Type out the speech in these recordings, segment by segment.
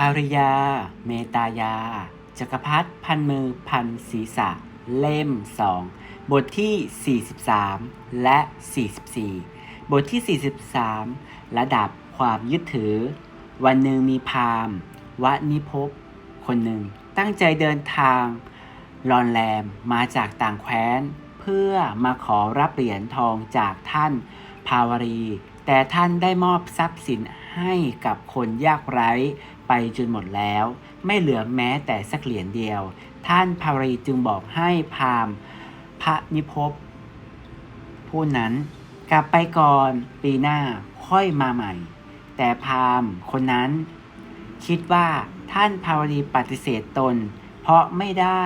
อาริยา เมตายา จักรพรรดิพันมือพันศีรษะ เล่ม2บทที่ 43 และ 44 บทที่ 43 ระดับความยึดถือ วันหนึ่งมีพาม วนิภพคนหนึ่ง ตั้งใจเดินทางรอนแรมมาจากต่างแคว้น เพื่อมาขอรับเหรียญทองจากท่านภาวรี แต่ท่านได้มอบทรัพย์สินให้กับคนยากไร้ ไปจนหมดแล้ว ไม่เหลือแม้แต่สักเหรียญเดียว ท่านภารีจึงบอกให้พามพระนิพพผู้นั้นกลับไปก่อนปีหน้าค่อยมาใหม่ แต่พามคนนั้น คิดว่าท่านภาวรีปฏิเสธตน เพราะไม่ได้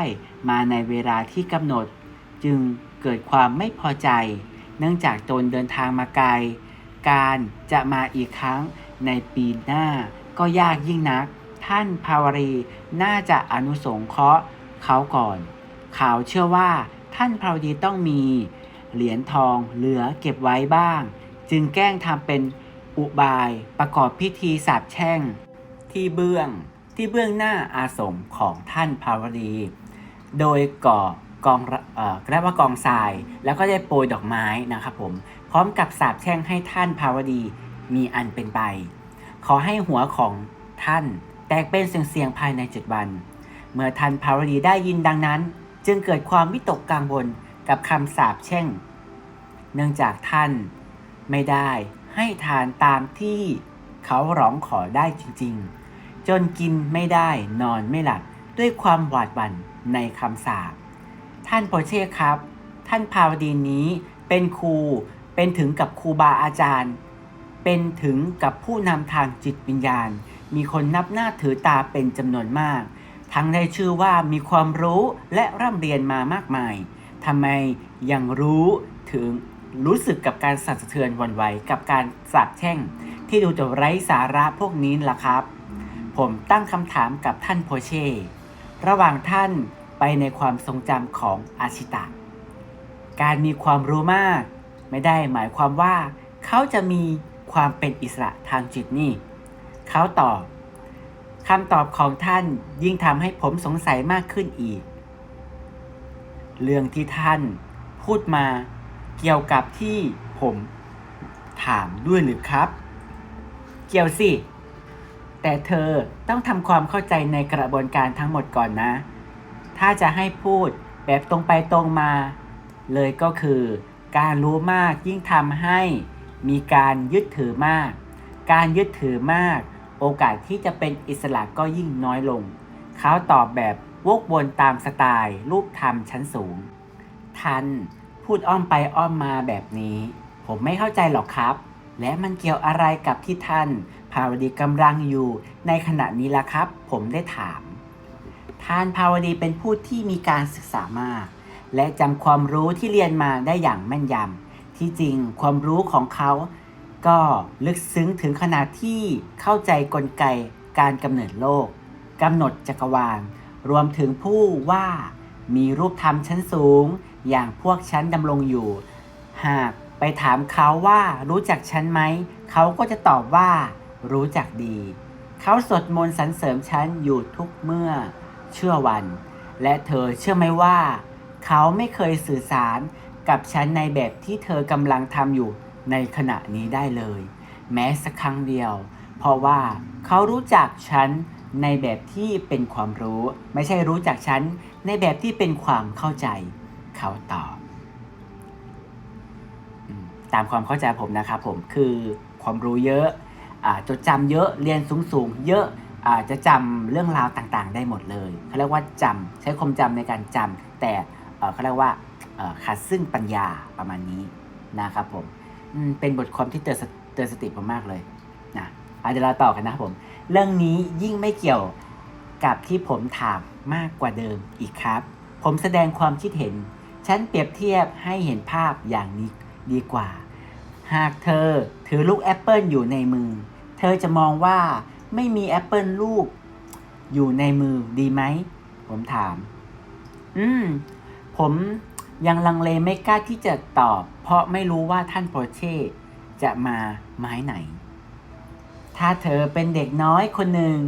มาในเวลาที่กำหนด จึงเกิดความไม่พอใจ เนื่องจากตนเดินทางมาไกล การจะมาอีกครั้งในปีหน้า ก็ยากยิ่งนัก ท่านภาวรีน่าจะอนุสงเคราะห์เขาก่อน ข่าวเชื่อว่าท่านภาวดีต้องมี เหรียญทองเหลือเก็บไว้บ้าง จึงแกล้งทำเป็นอุบายประกอบพิธีสาบแช่ง ที่เบื้องที่เบื้องหน้าอาสมของท่านภาวดี โดยก่อกองเอ่อเรียกว่ากองทราย แล้วก็ได้โปรยดอกไม้นะครับผม พร้อมกับสาบแช่งให้ท่านภาวดีมีอันเป็นไป ขอให้หัวของท่านแตกเป็นเสียงๆภายในเจ็ดวัน เมื่อท่านภาวดีได้ยินดังนั้น จึงเกิดความวิตกกังวลกับคำสาปแช่ง เนื่องจากท่านไม่ได้ให้ทานตามที่เขาร้องขอได้จริงๆ จนกินไม่ได้นอนไม่หลับด้วยความหวาดหวั่นในคำสาปท่านโปรเช่ครับ ท่านภาวดีนี้เป็นครูเป็นถึงกับครูบาอาจารย์ เป็นถึงกับผู้นำทางจิตวิญญาณ มีคนนับหน้าถือตาเป็นจำนวนมาก ทั้งได้ชื่อว่ามีความรู้และร่ำเรียนมามากมายทำไมยังรู้ถึงรู้สึกกับการสั่นสะเทือนวันไหวกับการสาบแช่ง ที่ดูจะไร้สาระพวกนี้ล่ะครับ ผมตั้งคำถามกับท่านโพเช่ ระหว่างท่านไปในความทรงจำของอาชิตะ การมีความรู้มาก ไม่ได้หมายความว่าเขาจะมี ความเป็นอิสระทางจิตนี่ เขาตอบคำตอบของท่านยิ่งทำให้ผมสงสัยมากขึ้นอีก เรื่องที่ท่านพูดมาเกี่ยวกับที่ผมถามด้วยหรือครับ เกี่ยวสิ แต่เธอต้องทำความเข้าใจในกระบวนการทั้งหมดก่อนนะ ถ้าจะให้พูดแบบตรงไปตรงมา เลยก็คือการรู้มากยิ่งทำให้ มีการยึดถือมาก การยึดถือมาก โอกาสที่จะเป็นอิสระก็ยิ่งน้อยลง เขาตอบแบบวกวนตามสไตล์รูปธรรมชั้นสูง ทัน พูดอ้อมไปอ้อมมาแบบนี้ ผมไม่เข้าใจหรอกครับ และมันเกี่ยวอะไรกับที่ท่านภาวดีกำลังอยู่ในขณะนี้ล่ะครับ ผมได้ถาม ท่านภาวดีเป็นผู้ที่มีการศึกษามาก และจำความรู้ที่เรียนมาได้อย่างแม่นยำ ที่จริงความรู้ของเขาก็ลึกซึ้งถึงขนาดที่เข้าใจกลไกการกำเนิดโลกกำหนดจักรวาล รวมถึงผู้ว่ามีรูปธรรมชั้นสูง อย่างพวกฉันดำรงอยู่ หากไปถามเขาว่ารู้จักฉันไหม เขาก็จะตอบว่ารู้จักดี เขาสวดมนต์สรรเสริมฉันอยู่ทุกเมื่อเชื่อวัน และเธอเชื่อไหมว่า เขาไม่เคยสื่อสาร กับฉันในแบบที่เธอกำลังทำอยู่ในขณะนี้ได้เลย แม้สักครั้งเดียว เพราะว่าเขารู้จักฉันในแบบที่เป็นความรู้ ไม่ใช่รู้จักฉันในแบบที่เป็นความเข้าใจ เขาตอบตามความเข้าใจผมนะครับผมคือความรู้เยอะอจดจำเยอะเรียนสูงๆเยอะอาจะจำเรื่องราวต่างๆ ได้หมดเลยเขาเรียกว่าจำใช้ความจำในการจำแต่เขาเรียกว่า ขาดซึ่งปัญญาประมาณนี้นะครับผมเป็นบทความที่เตือนสติเตือนสติผมมากเลยนะอะเดี๋ยวเราต่อกันนะครับผม เรื่องนี้ยิ่งไม่เกี่ยวกับที่ผมถามมากกว่าเดิมอีกครับ ผมแสดงความคิดเห็น ฉันเปรียบเทียบให้เห็นภาพอย่างนี้ดีกว่า หากเธอถือลูกแอปเปิลอยู่ในมือ เธอจะมองว่าไม่มีแอปเปิลลูกอยู่ในมือดีไหม ผมถาม อืม ผม ยังลังเลไม่กล้าที่จะตอบ เพราะไม่รู้ว่าท่านโปรเช่จะมาไม้ไหน ถ้าเธอเป็นเด็กน้อยคนหนึ่ง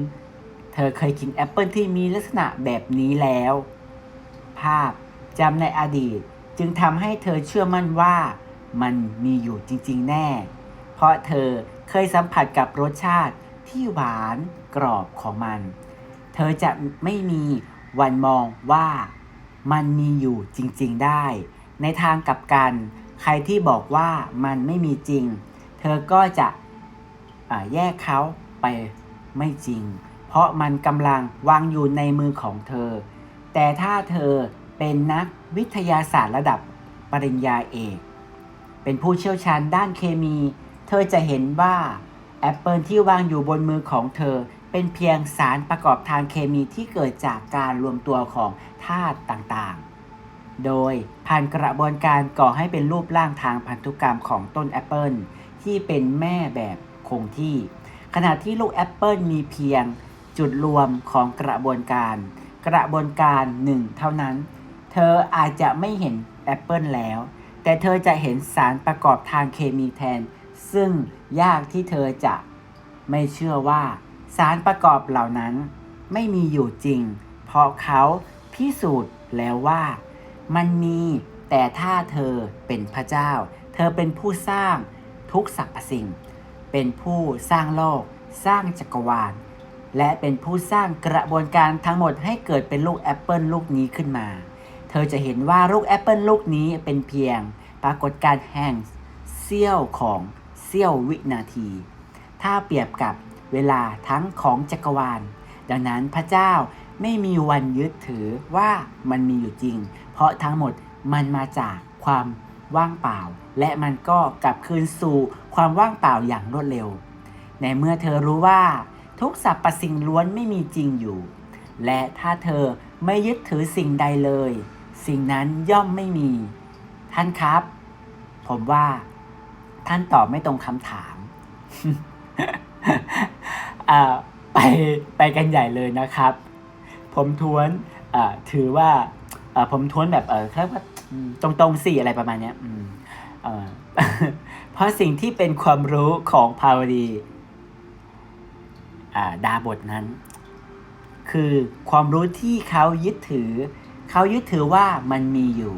เธอเคยกินแอปเปิลที่มีลักษณะแบบนี้แล้ว ภาพจำในอดีตจึงทำให้เธอเชื่อมั่นว่ามันมีอยู่จริงๆแน่ เพราะเธอเคยสัมผัสกับรสชาติที่หวานกรอบของมัน เธอจะไม่มีวันมองว่า มันมีอยู่จริงๆได้ ในทางกลับกัน ใครที่บอกว่ามันไม่มีจริง เธอก็จะแยกเขาไปไม่จริง เพราะมันกำลังวางอยู่ในมือของเธอ แต่ถ้าเธอเป็นนักวิทยาศาสตร์ระดับปริญญาเอก เป็นผู้เชี่ยวชาญด้านเคมี เธอจะเห็นว่าแอปเปิลที่วางอยู่บนมือของเธอ เป็นเพียงสารประกอบทางเคมีที่เกิดจากการรวมตัวของธาตุต่างๆ โดยผ่านกระบวนการก่อให้เป็นรูปร่างทางพันธุกรรมของต้นแอปเปิลที่เป็นแม่แบบคงที่ ขณะที่ลูกแอปเปิลมีเพียงจุดรวมของกระบวนการ กระบวนการหนึ่งเท่านั้น เธออาจจะไม่เห็นแอปเปิลแล้ว แต่เธอจะเห็นสารประกอบทางเคมีแทน ซึ่งยากที่เธอจะไม่เชื่อว่า สารประกอบเหล่านั้นไม่มีอยู่จริง เพราะเขาพิสูจน์แล้วว่า มันมีแต่ถ้าเธอเป็นพระเจ้า เธอเป็นผู้สร้างทุกสรรพสิ่ง เป็นผู้สร้างโลก สร้างจักรวาล และเป็นผู้สร้างกระบวนการทั้งหมดให้เกิดเป็นลูกแอปเปิลลูกนี้ขึ้นมา เธอจะเห็นว่าลูกแอปเปิลลูกนี้เป็นเพียง ปรากฏการแห่งเสี้ยวของเสี้ยววินาที ถ้าเปรียบกับ เวลาทั้งของจักรวาล ดังนั้นพระเจ้าไม่มีวันยึดถือว่ามันมีอยู่จริง เพราะทั้งหมดมันมาจากความว่างเปล่า และมันก็กลับคืนสู่ความว่างเปล่าอย่างรวดเร็ว ในเมื่อเธอรู้ว่า ทุกสรรพสิ่งล้วนไม่มีจริงอยู่ และถ้าเธอไม่ยึดถือสิ่งใดเลย สิ่งนั้นย่อมไม่มี ท่านครับ ผมว่า ท่านตอบไม่ตรงคำถาม อ่าไปไปกันใหญ่เลยนะครับ ผมทวนอ่าถือว่าอ่าผมทวนแบบเออแค่ว่าตรงๆสี่อะไรประมาณเนี้ยอืมเออเพราะสิ่งที่เป็นความรู้ของภาวดีดาบทนั้น คือความรู้ที่เขายึดถือ เขายึดถือว่ามันมีอยู่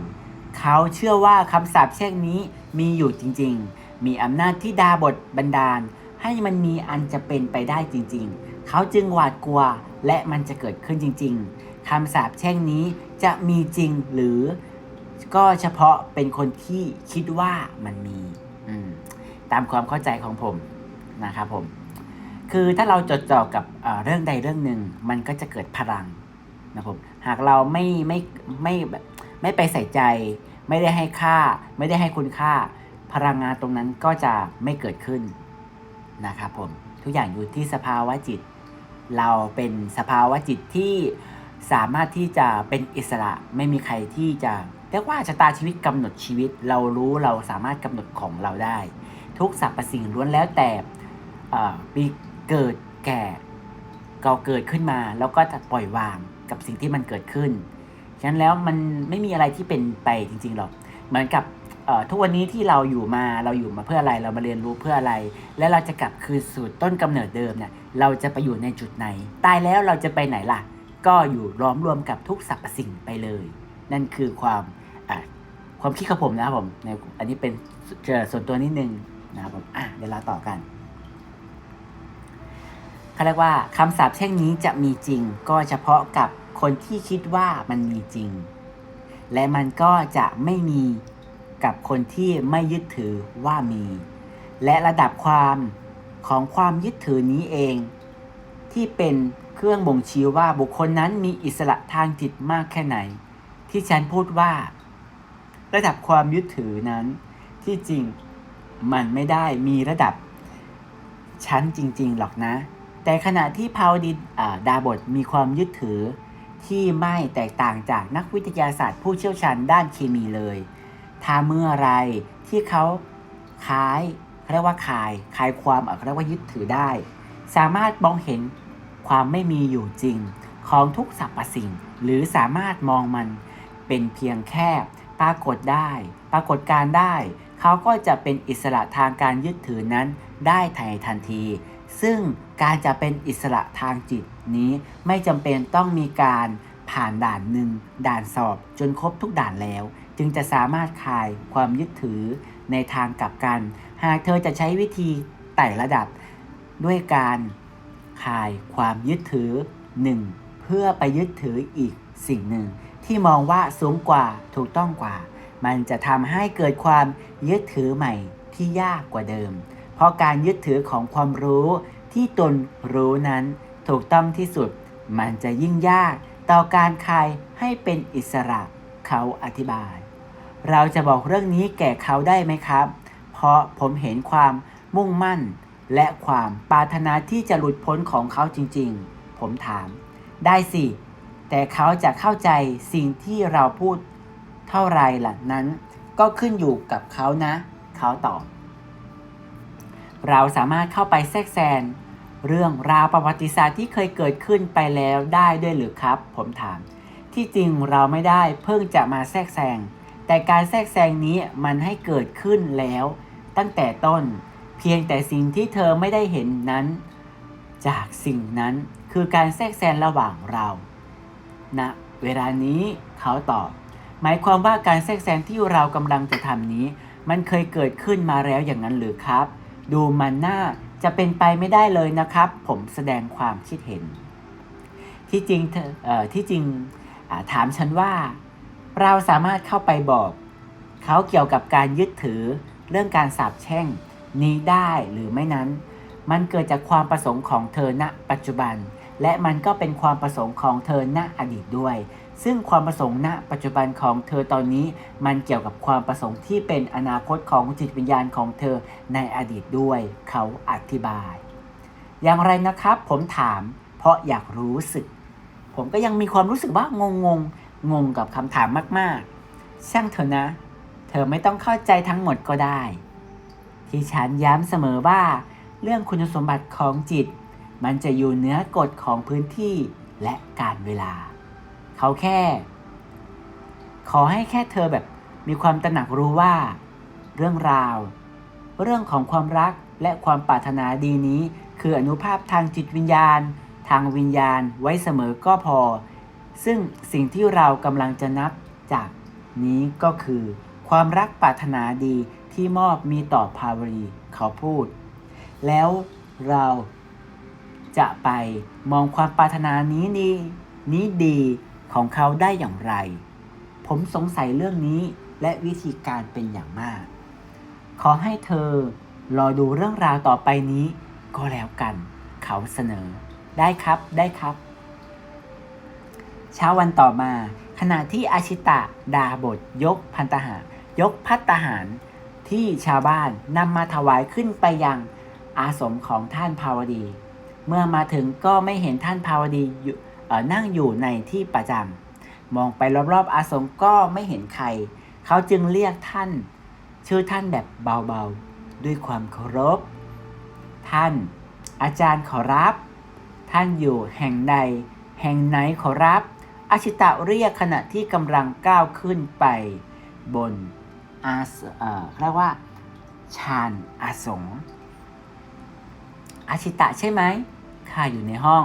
เขาเชื่อว่าคำสาปแช่งนี้มีอยู่จริง ๆ มีอำนาจที่ดาบทบันดาล ให้มันมีอันจะเป็นไปได้จริงๆ เขาจึงหวาดกลัวและมันจะเกิดขึ้นจริงๆคำสาปแช่งนี้จะมีจริงหรือก็เฉพาะเป็นคนที่คิดว่ามันมีตามความเข้าใจของผมนะครับผม คือถ้าเราจดจ่อกับเรื่องใดเรื่องหนึ่งมันก็จะเกิดพลังนะครับหากเราไม่ไม่ไม่แบบไม่ไปใส่ใจ ไม่ได้ให้ค่า ไม่ได้ให้คุณค่า พลังงานตรงนั้นก็จะไม่เกิดขึ้น นะครับผมทุกอย่างอยู่ที่สภาวะจิต เราเป็นสภาวะจิตที่สามารถที่จะเป็นอิสระไม่มีใครที่จะเรียกว่าชะตาชีวิตกำหนดชีวิต เรารู้เราสามารถกำหนดของเราได้ ทุกสรรพสิ่งล้วนแล้วแต่เอ่อมีเกิดแก่ก็เกิดขึ้นมา แล้วก็จะปล่อยวางกับสิ่งที่มันเกิดขึ้น ฉะนั้นแล้วมันไม่มีอะไรที่เป็นไปจริงๆหรอกเหมือนกับ ทุกวันนี้ที่เราอยู่มาเราอยู่มาเพื่ออะไรเรามาเรียนรู้เพื่ออะไร และเราจะกลับคืนสู่ต้นกำเนิดเดิมเนี่ยเราจะไปอยู่ในจุดไหน ตายแล้วเราจะไปไหนล่ะ ก็อยู่ล้อมรวมกับทุกสรรพสิ่งไปเลย นั่นคือความความคิดของผมนะครับผมในอันนี้เป็นเอ่อส่วนตัวนิดนึงนะครับผมอะเดี๋ยวเราต่อกันเขาเรียกว่าคำสาปแช่งนี้จะมีจริง ก็เฉพาะกับคนที่คิดว่ามันมีจริง และมันก็จะไม่มี กับคนที่ไม่ยึดถือว่ามี และระดับความของความยึดถือนี้เอง ที่เป็นเครื่องบ่งชี้ว่าบุคคลนั้นมีอิสระทางจิตมากแค่ไหน ที่ฉันพูดว่า ระดับความยึดถือนั้น ที่จริงมันไม่ได้มีระดับชั้นจริง ๆ หรอกนะ แต่ขณะที่พาวดินอ่าดาบทมีความยึดถือที่ไม่แตกต่างจากนักวิทยาศาสตร์ผู้เชี่ยวชาญด้านเคมีเลย ถ้าเมื่อไรที่เขาคล้ายเขาเรียกว่าคายคลายความเขาเรียกว่ายึดถือได้ สามารถมองเห็นความไม่มีอยู่จริงของทุกสรรพสิ่ง หรือสามารถมองมันเป็นเพียงแค่ปรากฏได้ ปรากฏการได้ เขาก็จะเป็นอิสระทางการยึดถือนั้นได้ทันทันที ซึ่งการจะเป็นอิสระทางจิตนี้ไม่จำเป็นต้องมีการผ่านด่านหนึ่งด่านสอบจนครบทุกด่านแล้ว จึงจะสามารถคลายความยึดถือในทางกลับกัน หากเธอจะใช้วิธีไต่ระดับ ด้วยการคลายความยึดถือหนึ่งเพื่อไปยึดถืออีกสิ่งหนึ่ง ที่มองว่าสูงกว่าถูกต้องกว่า มันจะทำให้เกิดความยึดถือใหม่ที่ยากกว่าเดิม เพราะการยึดถือของความรู้ที่ตนรู้นั้นถูกต้องที่สุด มันจะยิ่งยากต่อการคลายให้เป็นอิสระเขาอธิบาย เราจะบอกเรื่องนี้แก่เขาได้ไหมครับ เพราะผมเห็นความมุ่งมั่น และความปรารถนาที่จะหลุดพ้นของเขาจริงๆ ผมถาม ได้สิ แต่เขาจะเข้าใจสิ่งที่เราพูดเท่าไรล่ะนั้น ก็ขึ้นอยู่กับเขานะ เขาตอบ เราสามารถเข้าไปแทรกแซงเรื่องราวประวัติศาสตร์ที่เคยเกิดขึ้นไปแล้วได้ด้วยหรือครับ ผมถาม ที่จริงเราไม่ได้เพิ่งจะมาแทรกแซง แต่การแทรกแซงนี้มันให้เกิดขึ้นแล้ว ตั้งแต่ต้น เพียงแต่สิ่งที่เธอไม่ได้เห็นนั้น จากสิ่งนั้นคือการแทรกแซงระหว่างเราณนะเวลานี้เขาตอบ หมายความว่าการแทรกแซงที่เรากำลังจะทำนี้ มันเคยเกิดขึ้นมาแล้วอย่างนั้นหรือครับ ดูมันน่าจะเป็นไปไม่ได้เลยนะครับ ผมแสดงความคิดเห็น ที่จริงเธออที่จริงถามฉันว่า เราสามารถเข้าไปบอกเขาเกี่ยวกับการยึดถือเรื่องการสาบแช่งนี้ได้หรือไม่นั้น มันเกิดจากความประสงค์ของเธอณ ปัจจุบัน และมันก็เป็นความประสงค์ของเธอณอดีตด้วย ซึ่งความประสงค์ณ ปัจจุบันของเธอตอนนี้ มันเกี่ยวกับความประสงค์ที่เป็นอนาคตของจิตวิญญาณของเธอในอดีตด้วย เขาอธิบาย อย่างไรนะครับ ผมถาม เพราะอยากรู้สึก ผมก็ยังมีความรู้สึกว่างงง งงกับคำถามมากๆ ช่างเถอะนะ เธอไม่ต้องเข้าใจทั้งหมดก็ได้ ที่ฉันย้ำเสมอว่า เรื่องคุณสมบัติของจิต มันจะอยู่เนื้อกฎของพื้นที่และการเวลา เขาแค่ ขอให้แค่เธอแบบมีความตระหนักรู้ว่า เรื่องราว เรื่องของความรักและความปรารถนาดีนี้ คืออนุภาพทางจิตวิญญาณ ทางวิญญาณไว้เสมอก็พอ ซึ่งสิ่งที่เรากำลังจะนับจากนี้ก็คือ ความรักปรารถนาดีที่มอบมีต่อภาวรีเขาพูด แล้วเราจะไปมองความปรารถนานี้นี้นี้ดีของเขาได้อย่างไร ผมสงสัยเรื่องนี้และวิธีการเป็นอย่างมาก ขอให้เธอรอดูเรื่องราวต่อไปนี้ก็แล้วกัน เขาเสนอ ได้ครับได้ครับ เช้าวันต่อมา ขณะที่อาชิตะดาบทยกพันตหารยกพัตตหารที่ชาวบ้านนำมาถวายขึ้นไปยังอาสมของท่านภาวดี เมื่อมาถึงก็ไม่เห็นท่านภาวดีออนั่งอยู่ในที่ประจำมองไปรอบๆ อาสมก็ไม่เห็นใคร เขาจึงเรียกท่าน ชื่อท่านแบบเบาๆ ด้วยความเคารพ ท่านอาจารย์ขอรับ ท่านอยู่แห่งใด แห่งไหนขอรับ อาชิตะเรียกขณะที่กำลังก้าวขึ้นไปบนอาสเอ่อเรียกว่าชานอาสงอาชิตะใช่ไหมข้าอยู่ในห้อง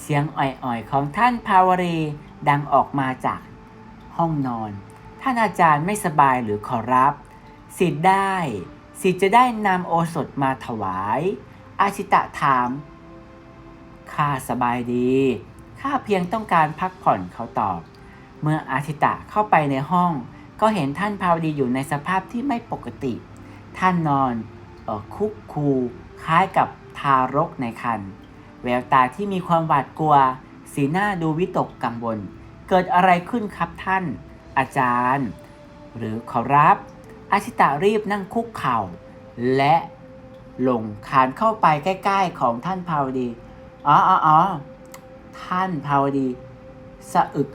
เสียงอ่อยๆ ของท่านภาวรีดังออกมาจากห้องนอน ท่านอาจารย์ไม่สบายหรือขอรับ สิทธิ์ได้ สิทธิ์จะได้นำโอสถมาถวาย อาชิตะถามข้าสบายดี ข้าเพียงต้องการพักผ่อนเขาตอบ เมื่ออาชิตะเข้าไปในห้อง ก็เห็นท่านภาวดีอยู่ในสภาพที่ไม่ปกติ ท่านนอนออคุกคูคล้ายกับทารกในครรภ์แววตาที่มีความหวาดกลัว สีหน้าดูวิตกกังวล เกิดอะไรขึ้นครับท่าน อาจารย์ หรือขอรับ อาชิตะรีบนั่งคุกเข่า และลงคานเข้าไปใกล้ ๆ ของท่านภาวดี อ๋ออ๋อ ท่านภาวดีสะอึก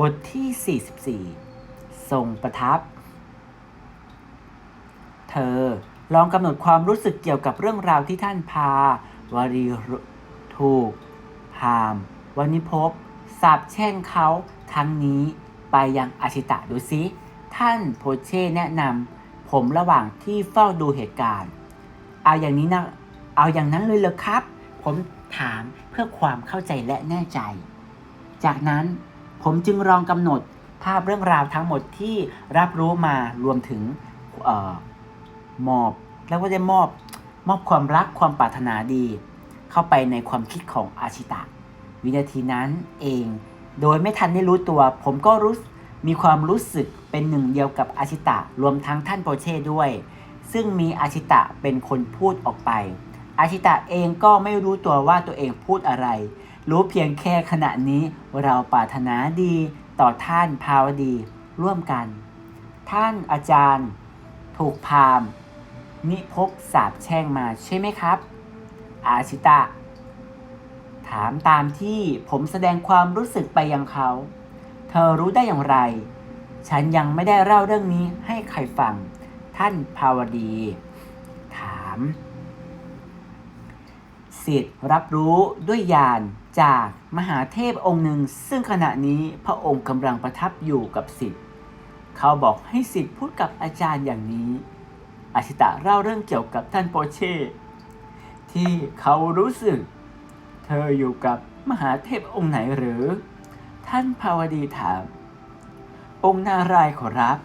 บทที่ 44 ทรงประทับ เธอลองกำหนดความรู้สึกเกี่ยวกับเรื่องราวที่ท่านพาวารีถูกพามวานิพบสาบแช่งเขาทั้งนี้ไปยังอาชิตะดูซิ ท่านโพเช่แนะนำผมระหว่างที่เฝ้าดูเหตุการณ์ เอาอย่างนี้นะ เอาอย่างนั้นเลยเหรอครับ ผม ถามเพื่อความเข้าใจและแน่ใจ จากนั้นผมจึงลองกำหนดภาพเรื่องราวทั้งหมดที่รับรู้มารวมถึงออมอบแล้วก็ได้มอบมอบความรักความปรารถนาดี เข้าไปในความคิดของอาชิตะ วินาทีนั้นเอง โดยไม่ทันได้รู้ตัว ผมก็รู้มีความรู้สึกเป็นหนึ่งเดียวกับอาชิตะรวมทั้งท่านโปรเช่ด้วย ซึ่งมีอาชิตะเป็นคนพูดออกไป อาชิตะเองก็ไม่รู้ตัวว่าตัวเองพูดอะไร รู้เพียงแค่ขณะนี้เราปรารถนาดีต่อท่านภาวดี ร่วมกัน ท่านอาจารย์ ถูกพามนิพกสาบแช่งมาใช่ไหมครับ อาชิตะ ถามตามที่ผมแสดงความรู้สึกไปยังเขา เธอรู้ได้อย่างไร ฉันยังไม่ได้เล่าเรื่องนี้ให้ใครฟัง ท่านภาวดี ถาม สิทธิ์รับรู้ด้วยญาณจากมหาเทพองค์หนึ่ง ซึ่งขณะนี้พระองค์กำลังประทับอยู่กับสิทธิ์เขาบอกให้สิทธิ์พูดกับอาจารย์อย่างนี้อาชิตะเล่าเรื่องเกี่ยวกับท่านโปเช่ที่เขารู้สึก เธออยู่กับมหาเทพองค์ไหนหรือ ท่านภาวดีถาม องค์นารายขอรับ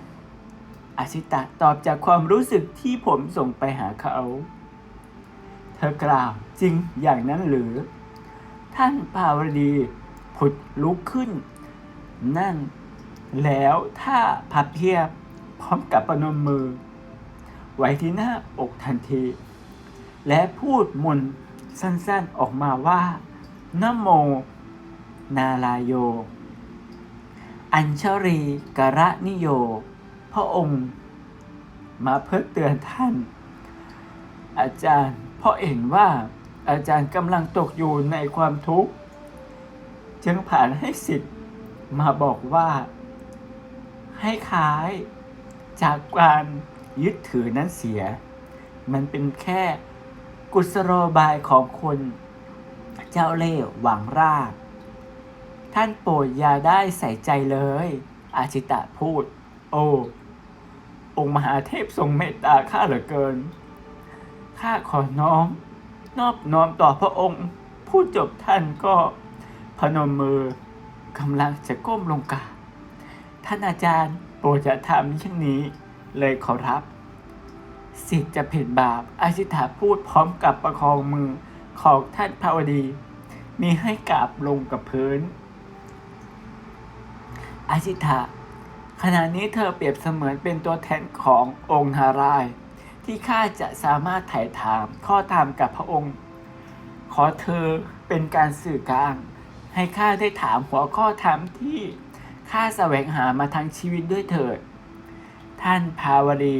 อาชิตะตอบจากความรู้สึกที่ผมส่งไปหาเขา ธอกล่าวจริงอย่างนั้นหรือ ท่านภาวดีผุดลุกขึ้น นั่ง แล้วถ้าพับเพียบพร้อมกับประนมมือ ไว้ที่หน้าอกทันที และพูดมนสั้นๆออกมาว่านโม นาลายโย อัญชรีกระนิโย พระองค์ มาเพื่อเตือนท่าน อาจารย์ ราะเห็นว่าอาจารย์กำลังตกอยู่ในความทุกข์ จึงผ่านให้สิทธิ์มาบอกว่า ให้ขายจากการยึดถือนั้นเสีย มันเป็นแค่กุศโลบายของคนเจ้าเล่ห์หวังราบท่านโปรดอย่าได้ใส่ใจเลย อาชิตะพูด โอ้ องค์มหาเทพทรงเมตตาข้าเหลือเกิน ข้าขอน้อม นอบน้อมต่อพระองค์ ผู้จบท่านก็พนมมือกำลังจะก้มลงกราบท่านอาจารย์โปรดจะทำเช่นนี้เลยขอรับสิทธิ์จะผิดบาปอาชิตาพูดพร้อมกับประคองมือของท่านภาวดี มีให้กราบลงกับพื้น อาชิตาขณะนี้เธอเปรียบเสมือนเป็นตัวแทนขององค์นารายณ์ ที่ข้าจะสามารถถ่ายถามข้อธรรมกับพระองค์ ขอเธอเป็นการสื่อกลาง ให้ข้าได้ถามหัวข้อธรรมที่ข้าแสวงหามาทั้งชีวิตด้วยเถิด ท่านภาวดี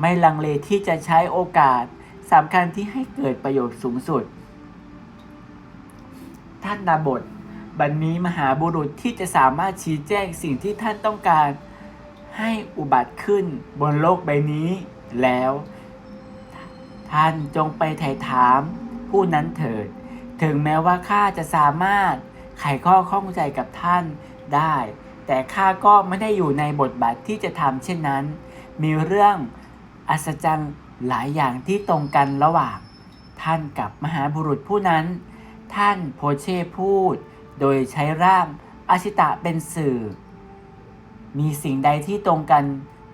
ไม่ลังเลที่จะใช้โอกาสสำคัญที่ให้เกิดประโยชน์สูงสุด ท่านดาบทบันนี้มหาบุรุษที่จะสามารถชี้แจงสิ่งที่ท่านต้องการให้อุบัติขึ้นบนโลกใบนี้แล้ว ท่านจงไปไถ่ถามผู้นั้นเถิด ถึงแม้ว่าข้าจะสามารถไขข้อข้องใจกับท่านได้ แต่ข้าก็ไม่ได้อยู่ในบทบาทที่จะทำเช่นนั้น มีเรื่องอัศจรรย์หลายอย่างที่ตรงกันระหว่าง ท่านกับมหาบุรุษผู้นั้น ท่านโพเช่พูด โดยใช้ร่างอาชิตะเป็นสื่อ มีสิ่งใดที่ตรงกัน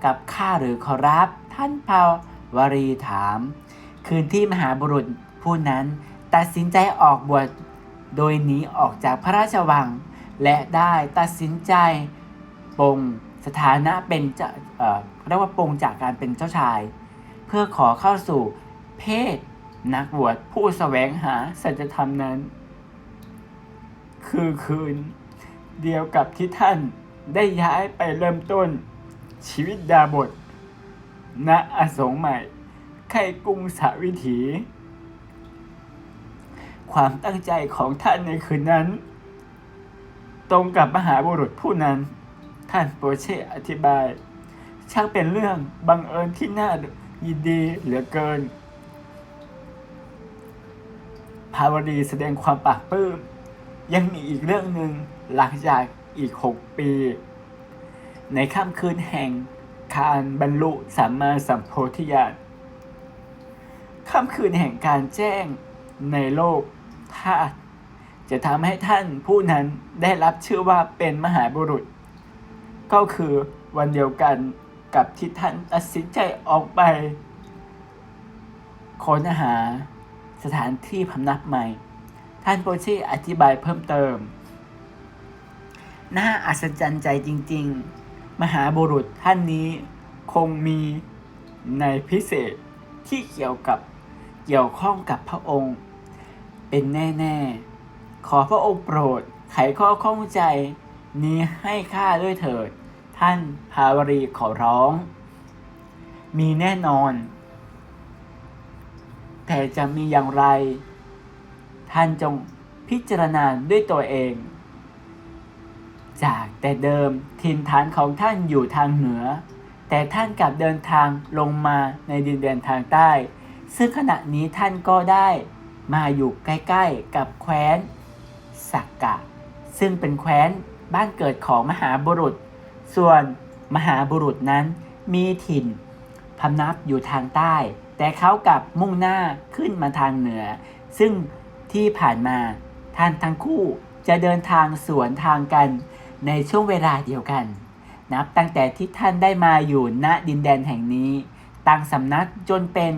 กับข้าหรือขอรับ ท่านภาวรีถาม คืนที่มหาบุรุษผู้นั้นตัดสินใจออกบวชโดยหนีออกจากพระราชวัง และได้ตัดสินใจปลงสถานะเป็นเจ้าเรียกว่าปลงจากการเป็นเจ้าชาย เพื่อขอเข้าสู่เพศนักบวชผู้แสวงหาสัจธรรมนั้น คือคืนเดียวกับที่ท่านได้ย้ายไปเริ่มต้นชีวิตดาบทณอสงใหม่ ไข่กรุงสาวิถี ความตั้งใจของท่านในคืนนั้น ตรงกับมหาบุรุษผู้นั้น ท่านโปรเช่อธิบาย ช่างเป็นเรื่องบังเอิญที่น่ายินดีเหลือเกิน ภาวดีแสดงความปากปลื้มยังมีอีกเรื่องหนึ่งหลังจากอีกหกปี ในค่ำคืนแห่งการบรรลุสัมมาสัมโพธิญาณ ค่ำคืนแห่งการแจ้งในโลกธาตุจะทำให้ท่านผู้นั้นได้รับชื่อว่าเป็นมหาบุรุษ ก็คือวันเดียวกันกับที่ท่านตัดสินใจออกไป ค้นหาสถานที่พำนักใหม่ ท่านโปรชีอธิบายเพิ่มเติม น่าอัศจรรย์ใจจริง ๆ มหาบุรุษท่านนี้คงมีในพิเศษที่เกี่ยวกับ เกี่ยวข้องกับพระองค์ เป็นแน่ๆ ขอพระองค์โปรดไขข้อข้องใจนี้ให้ข้าด้วยเถิด ท่านภาวรีขอร้อง มีแน่นอน แต่จะมีอย่างไร ท่านจงพิจารณาด้วยตัวเอง จากแต่เดิมถิ่นฐานของท่านอยู่ทางเหนือ แต่ท่านกลับเดินทางลงมาในดินแดนทางใต้ ซึ่งขณะนี้ท่านก็ได้มาอยู่ใกล้ๆกับแคว้นสักกะ ซึ่งเป็นแคว้นบ้านเกิดของมหาบุรุษ ส่วนมหาบุรุษนั้นมีถิ่นพำนักอยู่ทางใต้ แต่เขากับมุ่งหน้าขึ้นมาทางเหนือ ซึ่งที่ผ่านมาท่านทั้งคู่จะเดินทางสวนทางกันในช่วงเวลาเดียวกัน นับตั้งแต่ที่ท่านได้มาอยู่ณดินแดนแห่งนี้ ตั้งสำนักจนเป็น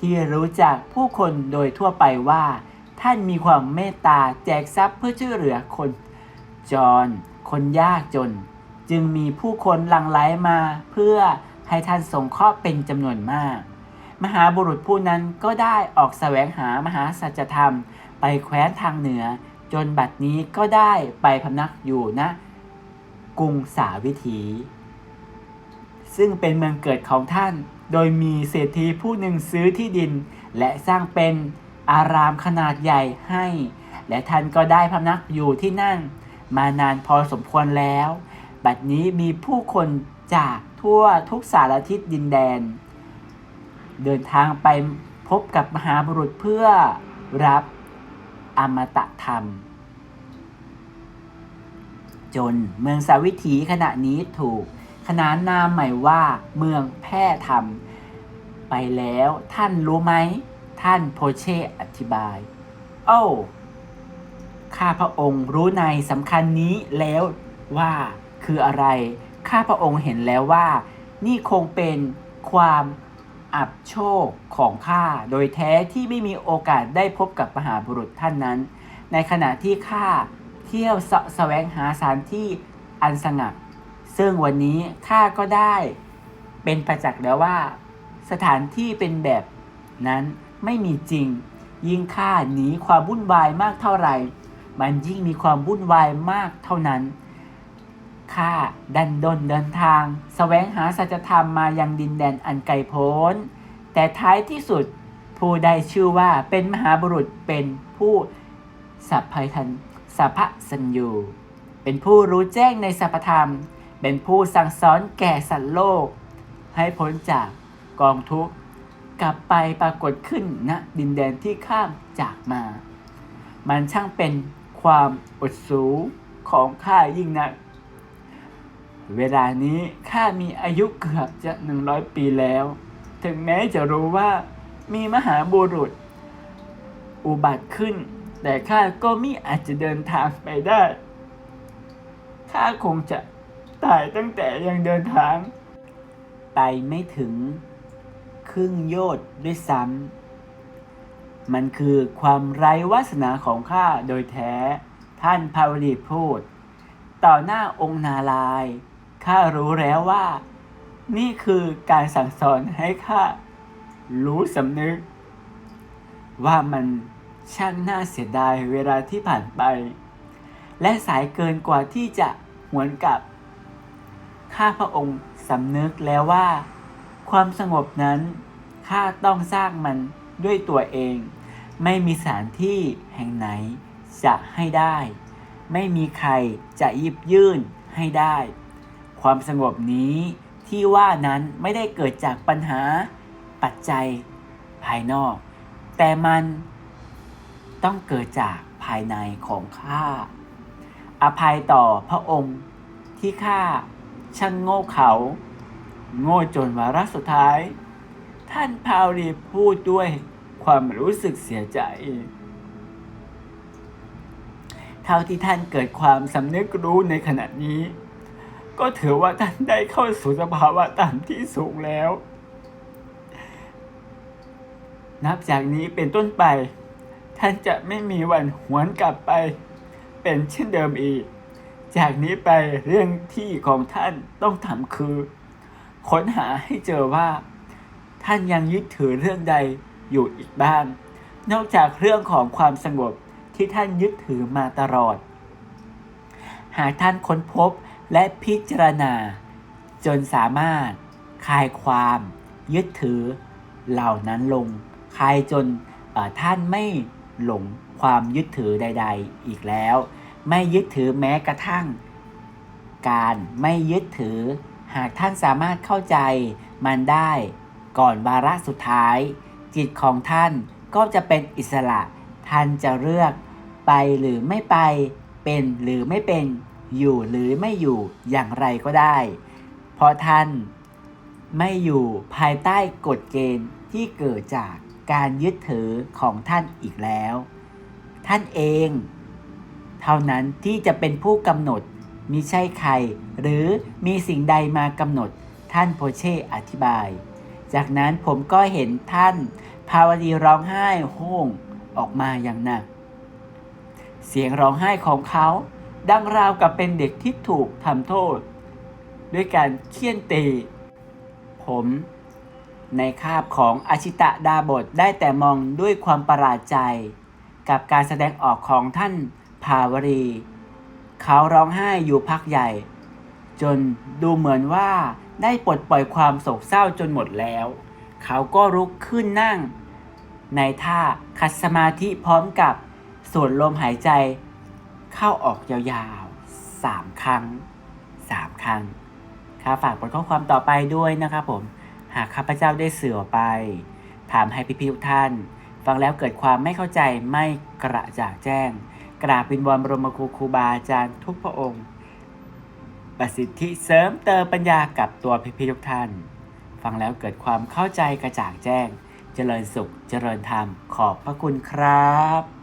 ที่รู้จักผู้คนโดยทั่วไปว่า ท่านมีความเมตตาแจกทรัพย์เพื่อช่วยเหลือคน จร คนยากจน จึงมีผู้คนหลั่งไหลมาเพื่อให้ท่านสงเคราะห์เป็นจำนวนมาก มหาบุรุษผู้นั้นก็ได้ออกแสวงหามหาสัจธรรม ไปแคว้นทางเหนือ จนบัดนี้ก็ได้ไปพำนักอยู่ณกรุงสาวิถี ซึ่งเป็นเมืองเกิดของท่าน โดยมีเศรษฐีผู้หนึ่งซื้อที่ดิน และสร้างเป็นอารามขนาดใหญ่ให้ และท่านก็ได้พำนักอยู่ที่นั่น มานานพอสมควรแล้ว บัดนี้มีผู้คนจากทั่วทุกสารทิศดินแดน เดินทางไปพบกับมหาบุรุษเพื่อรับอมตะธรรม จนเมืองสาวิถีขณะนี้ถูก ขนานนามใหม่ว่าเมืองแพร่ธรรม ไปแล้วท่านรู้ไหม ท่านโพเช่อธิบาย โอ้ข้าพระองค์รู้ในสำคัญนี้แล้วว่าคืออะไร ข้าพระองค์เห็นแล้วว่า นี่คงเป็นความอับโชคของข้าโดยแท้ที่ไม่มีโอกาสได้พบกับมหาบุรุษท่านนั้น ในขณะที่ข้าเที่ยวสแสวงหาสถานที่อันสงัด ซึ่งวันนี้ข้าก็ได้เป็นประจักษ์แล้วว่า สถานที่เป็นแบบนั้นไม่มีจริง ยิ่งข้าหนีความวุ่นวายมากเท่าไหร่ มันยิ่งมีความวุ่นวายมากเท่านั้นข้าดันดนเดินทางสแสวงหาสัจธรรมมายังดินแดนอันไกลโพ้น แต่ท้ายที่สุดผู้ได้ชื่อว่าเป็นมหาบุรุษเป็นผู้สัพพัยทันสัพพสัญญูเป็นผู้รู้แจ้งในสัพธรรม เป็นผู้สั่งสอนแก่สัตว์โลก ให้พ้นจากกองทุกข์กลับไปปรากฏขึ้นณดินแดนที่ข้ามจากมา มันช่างเป็นความอดสูของข้ายิ่งนัก เวลานี้ข้ามีอายุเกือบจะหนึ่งร้อยปีแล้ว ถึงแม้จะรู้ว่ามีมหาบุรุษ อุบัติขึ้น แต่ข้าก็มิอาจจะเดินทางไปได้ ข้าคงจะ ตายตั้งแต่ยังเดินทาง ไปไม่ถึงครึ่งโยชน์ด้วยซ้ำมันคือความไร้วาสนาของข้าโดยแท้ ท่านพาวลีพูด ต่อหน้าองค์นาลายข้ารู้แล้วว่า นี่คือการสั่งสอนให้ข้ารู้สำนึก ว่ามันช่างน่าเสียดายเวลาที่ผ่านไป และสายเกินกว่าที่จะหวนกลับ ข้าพระองค์สำนึกแล้วว่า ความสงบนั้นข้าต้องสร้างมันด้วยตัวเอง ไม่มีสถานที่แห่งไหนจะให้ได้ ไม่มีใครจะยิบยื่นให้ได้ ความสงบนี้ที่ว่านั้นไม่ได้เกิดจากปัญหาปัจจัยภายนอก แต่มันต้องเกิดจากภายในของข้า อภัยต่อพระองค์ที่ข้า ช่างโง่เขา โง่จนวาระสุดท้าย ท่านพาวลีพูดด้วยคความรู้สึกเสียใจ เท่าที่ท่านเกิดความสำนึกรู้ในขณะนี้ ก็ถือว่าท่านได้เข้าสู่สภาวะต่ำที่สูงแล้ว นับจากนี้เป็นต้นไป ท่านจะไม่มีวันหวนกลับไป เป็นเช่นเดิมอีก จากนี้ไปเรื่องที่ของท่านต้องทำคือ ค้นหาให้เจอว่า ท่านยังยึดถือเรื่องใดอยู่อีกบ้าง นอกจากเรื่องของความสงบที่ท่านยึดถือมาตลอด หากท่านค้นพบและพิจารณา จนสามารถคลายความยึดถือเหล่านั้นลง คลายจนท่านไม่หลงความยึดถือใด ๆ อีกแล้ว ไม่ยึดถือแม้กระทั่ง การไม่ยึดถือ หากท่านสามารถเข้าใจมันได้ก่อนวาระสุดท้าย จิตของท่านก็จะเป็นอิสระ ท่านจะเลือกไปหรือไม่ไป เป็นหรือไม่เป็น อยู่หรือไม่อยู่อย่างไรก็ได้ เพราะท่านไม่อยู่ภายใต้กฎเกณฑ์ที่เกิดจากการยึดถือของท่านอีกแล้ว ท่านเอง เท่านั้นที่จะเป็นผู้กำหนดมิใช่ใคร หรือมีสิ่งใดมากำหนดท่านโพเช่อธิบาย จากนั้นผมก็เห็นท่าน ภาวดีร้องไห้โฮ่งออกมาอย่างหนัก เสียงร้องไห้ของเขาดังราวกับเป็นเด็กที่ถูกทำโทษ ด้วยการเคี่ยนตี ผม ในคาบของอาชิตะดาบทได้แต่มองด้วยความประหลาดใจ กับการแสดงออกของท่าน ภาวรี เขาร้องไห้อยู่พักใหญ่ จนดูเหมือนว่าได้ปลดปล่อยความโศกเศร้าจนหมดแล้ว เขาก็ลุกขึ้นนั่ง ในท่าคัดสมาธิพร้อมกับสูดลมหายใจ เข้าออกยาวๆสามครั้งสามครั้งข้าฝากบทข้อความต่อไปด้วยนะครับผม หากข้าพเจ้าได้เสื่อไป ถามให้พี่ๆทุกท่าน ฟังแล้วเกิดความไม่เข้าใจไม่กระจ่างแจ้ง ราบวินวอนบรมครูครูบาอาจารย์ทุกพระองค์ ประสิทธิเสริมเติมปัญญากับตัวพี่ๆทุกท่าน ฟังแล้วเกิดความเข้าใจกระจ่างแจ้ง เจริญสุขเจริญธรรมขอบพระคุณครับ